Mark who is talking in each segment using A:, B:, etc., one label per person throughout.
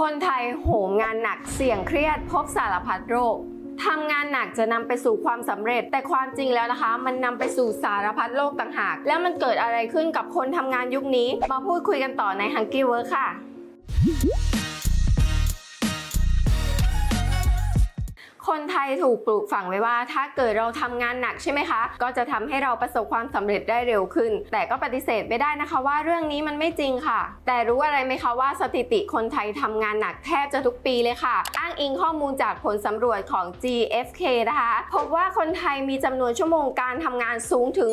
A: คนไทยโหมงานหนักเสี่ยงเครียด พบสารพัดโรคทำงานหนักจะนำไปสู่ความสำเร็จ แต่ความจริงแล้วนะคะ มันนำไปสู่สารพัดโรคต่างหาก แล้วมันเกิดอะไรขึ้นกับคนทำงานยุคนี้ มาพูดคุยกันต่อใน Hungry Work ค่ะ คนไทยถูกปลูกฝังไว้ว่า ถ้าเกิดเราทำงานหนักใช่ไหมคะ ก็จะทำให้เราประสบความสำเร็จได้เร็วขึ้น แต่ก็ปฏิเสธไม่ได้นะคะว่าเรื่องนี้มันไม่จริงค่ะ แต่รู้อะไรไหมคะว่าสถิติคนไทยทำงานหนักแทบจะทุกปีเลยค่ะ อ้างอิงข้อมูลจากผลสำรวจของ GFK นะคะ พบว่าคนไทยมีจำนวนชั่วโมงการทำงานสูงถึง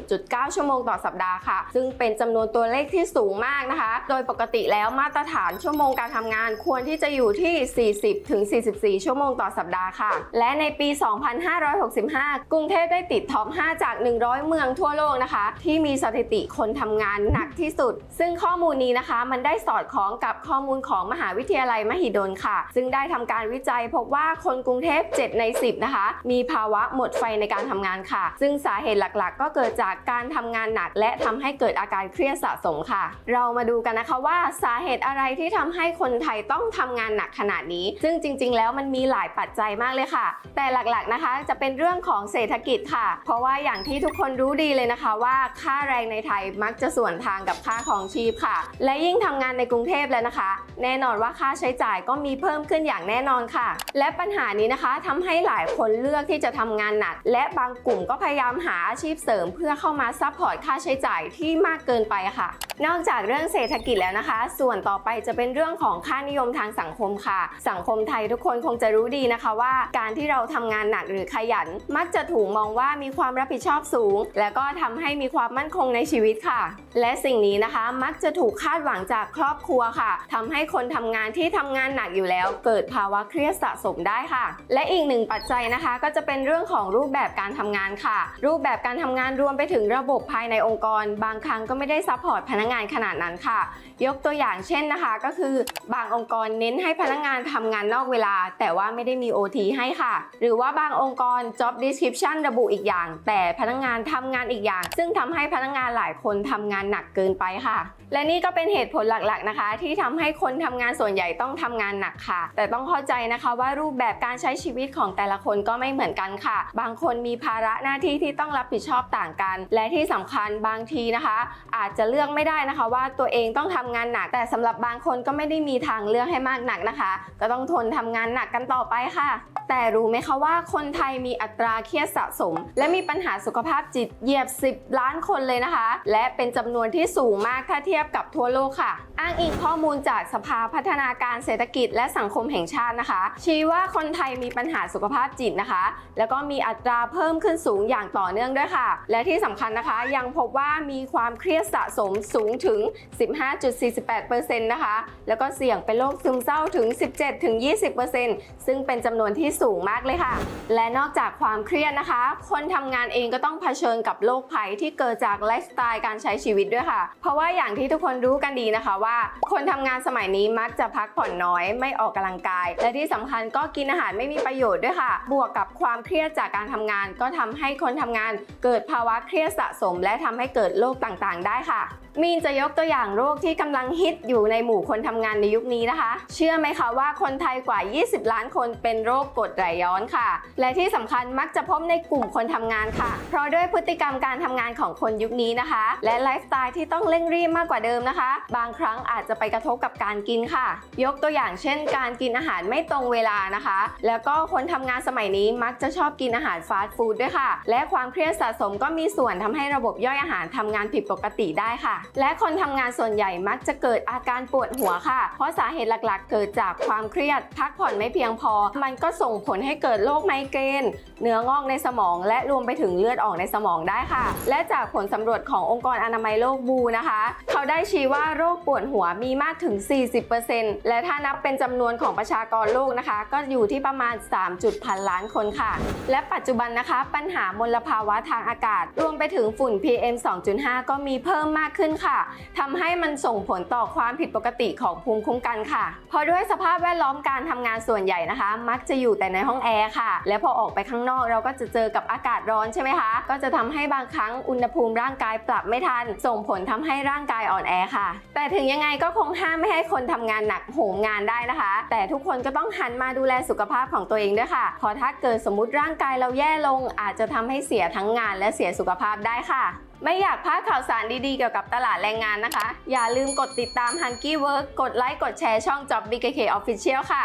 A: 50.9 ชั่วโมงต่อสัปดาห์ค่ะ ซึ่งเป็นจำนวนตัวเลขที่สูงมากนะคะ โดยปกติแล้วมาตรฐานชั่วโมงการทำงานควรที่จะอยู่ที่ 40-44 ชั่วโมงต่อสัปดาห์ค่ะ และในปี 2565 กรุงเทพได้ติดท็อป 5 จาก 100 เมืองทั่วโลกนะคะ ที่มีสถิติคนทำงานหนักที่สุด ซึ่งข้อมูลนี้นะคะ มันได้สอดคล้องกับข้อมูลของมหาวิทยาลัยมหิดลค่ะ ซึ่งได้ทำการวิจัยพบว่าคนกรุงเทพ 7 ใน 10 นะคะ มีภาวะหมดไฟในการทำงานค่ะ ซึ่งสาเหตุหลักๆ ก็เกิดจากการทำงานหนัก และทำให้เกิดอาการเครียดสะสมค่ะ เรามาดูกันนะคะว่าสาเหตุอะไรที่ทำให้คนไทยต้องทำงานหนักขนาดนี้ ซึ่งจริง ๆ แล้วมันมีหลายปัจจัยมากเลยค่ะ แต่หลักๆนะคะจะเป็นเรื่องของเศรษฐกิจค่ะ เพราะว่าอย่างที่ทุกคนรู้ดีเลยนะคะว่าค่าแรงในไทยมักจะส่วนทางกับค่าของชีพค่ะ และยิ่งทำงานในกรุงเทพแล้วนะคะ แน่นอนว่าค่าใช้จ่ายก็มีเพิ่มขึ้นอย่างแน่นอนค่ะ และปัญหานี้นะคะทำให้หลายคนเลือกที่จะทำงานหนัก และบางกลุ่มก็พยายามหาอาชีพเสริม เพื่อเข้ามาซัพพอร์ตค่าใช้จ่ายที่มากเกินไปค่ะ นอกจากเรื่องเศรษฐกิจแล้วนะคะ ส่วนต่อไปจะเป็นเรื่องของค่านิยมทางสังคมค่ะ สังคมไทยทุกคนคงจะรู้ดีนะคะว่าการที่เราทำงานหนักหรือขยัน มักจะถูกมองว่ามีความรับผิดชอบสูง และก็ทำให้มีความมั่นคงในชีวิตค่ะ และสิ่งนี้นะคะมักจะถูกคาดหวังจากครอบครัวค่ะทำให้คนทำงานที่ทำงานหนักอยู่แล้ว เกิดภาวะเครียดสะสมได้ค่ะ และอีกหนึ่งปัจจัยนะคะ ก็จะเป็นเรื่องของรูปแบบการทำงานค่ะ รูปแบบการทำงานรวมไปถึงระบบภายในองค์กร บางครั้งก็ไม่ได้ซัพพอร์ตพนักงานขนาดนั้นค่ะ ยกตัวอย่างเช่นนะคะ ก็คือบางองค์กรเน้นให้พนักงานทำงานนอกเวลา แต่ว่าไม่ได้มี OT ให้ค่ะ หรือว่าบางองค์กร job description ระบุอีกอย่าง แต่พนักงานทำงานอีกอย่าง ซึ่งทำให้พนักงานหลายคนทำงานหนักเกินไปค่ะ และนี่ก็เป็นเหตุผลหลักๆนะคะ ที่ทำให้คนทำงานส่วนใหญ่ต้องทำงานหนักค่ะ แต่ต้องเข้าใจนะคะว่ารูปแบบการใช้ชีวิตของแต่ละคนก็ไม่เหมือนกันค่ะ บางคนมีภาระหน้าที่ที่ต้องรับผิดชอบต่างกัน และที่สำคัญบางทีนะคะ อาจจะเลือกไม่ได้นะคะ ว่าตัวเองต้องทำงานหนัก แต่สำหรับบางคนก็ไม่ได้มีทางเลือกให้มากหนักนะคะ ก็ต้องทนทำงานหนักกันต่อไปค่ะ แต่รู้ไหมคะว่าคนไทยมีอัตราเครียดสะสม และมีปัญหาสุขภาพจิตเหยียบ 10 ล้านคนเลยนะคะ และเป็นจำนวนที่สูงมากถ้าเทียบกับทั่วโลกค่ะ อ้างอิงข้อมูลจากสภาพัฒนาการเศรษฐกิจและสังคมแห่งชาตินะคะ ชี้ว่าคนไทยมีปัญหาสุขภาพจิตนะคะ แล้วก็มีอัตราเพิ่มขึ้นสูงอย่างต่อเนื่องด้วยค่ะ และที่สำคัญนะคะ ยังพบว่ามีความเครียดสะสมสูงถึง 15.48%นะคะ แล้วก็เสี่ยงเป็นโรคซึมเศร้าถึง 17-20%ซึ่งเป็นจำนวนที่สูงมากเลยค่ะ และนอกจากความเครียดนะคะ คนทำงานเองก็ต้องเผชิญกับโรคภัยที่เกิดจากไลฟ์สไตล์การใช้ชีวิตด้วยค่ะ เพราะว่าอย่างที่ทุกคนรู้กันดีนะคะว่า คนทำงานสมัยนี้มักจะพักผ่อนน้อยไม่ออกกำลังกาย และที่สำคัญก็กินอาหารไม่มีประโยชน์ด้วยค่ะ บวกกับความเครียดจากการทำงาน ก็ทำให้คนทำงาน เกิดภาวะเครียดสะสม และทำให้เกิดโรคต่างๆ ได้ค่ะ มีนจะยกตัวอย่างโรคที่กำลังฮิตอยู่ในหมู่คนทำงานในยุคนี้นะคะ เชื่อไหมคะว่าคนไทยกว่า 20 ล้านคนเป็นโรคกรดไหลย้อนค่ะ และที่สำคัญมักจะพบในกลุ่มคนทำงานค่ะ เพราะด้วยพฤติกรรมการทำงานของคนยุคนี้นะคะ และไลฟ์สไตล์ที่ต้องเร่งรีบมากกว่าเดิมนะคะ บางครั้งอาจจะไปกระทบกับการกินค่ะ ยกตัวอย่างเช่น การกินอาหารไม่ตรงเวลานะคะ แล้วก็คนทำงานสมัยนี้มักจะชอบกินอาหารฟาสต์ฟู้ดด้วยค่ะ และความเครียดสะสมก็มีส่วนทำให้ระบบย่อยอาหารทำงานผิดปกติได้ค่ะและคนทำงานส่วนใหญ่มักจะเกิดอาการปวดหัวค่ะ เพราะสาเหตุหลักๆ เกิดจากความเครียด พักผ่อนไม่เพียงพอ มันก็ส่งผลให้เกิดโรคไมเกรน เนื้องอกในสมอง และรวมไปถึงเลือดออกในสมองได้ค่ะ และจากผลสำรวจขององค์กรอนามัยโลกบูนะคะ เขาได้ชี้ว่าโรคปวดหัวมีมากถึง 40%และถ้านับเป็นจำนวนของประชากรโลกนะคะ ก็อยู่ที่ประมาณ3พันล้านคนค่ะ และปัจจุบันนะคะ ปัญหามลภาวะทางอากาศ รวมไปถึงฝุ่น PM 2.5 ก็มีเพิ่มมากขึ้นค่ะทำให้มันส่งผลต่อความผิดปกติของภูมิคุ้มกันค่ะเพราะด้วยสภาพแวดล้อมการทำงานส่วนใหญ่นะคะ มักจะอยู่แต่ในห้องแอร์ค่ะ และพอออกไปข้างนอกเราก็จะเจอกับอากาศร้อนใช่ไหมคะ ก็จะทำให้บางครั้งอุณหภูมิร่างกายปรับไม่ทัน ส่งผลทำให้ร่างกายอ่อนแอค่ะ แต่ถึงยังไงก็คงห้ามไม่ให้คนทำงานหนักโหมงานได้นะคะ แต่ทุกคนก็ต้องหันมาดูแลสุขภาพของตัวเองด้วยค่ะเพราะถ้าเกิดสมมติร่างกายเราแย่ลง อาจจะทำให้เสียทั้งงานและเสียสุขภาพได้ค่ะ ไม่อยากพลาดข่าวสารดีๆ เกี่ยวกับตลาดแรงงานนะคะ อย่าลืมกดติดตาม Hunky Work กดไลค์ กดแชร์ช่อง Job BKK Official ค่ะ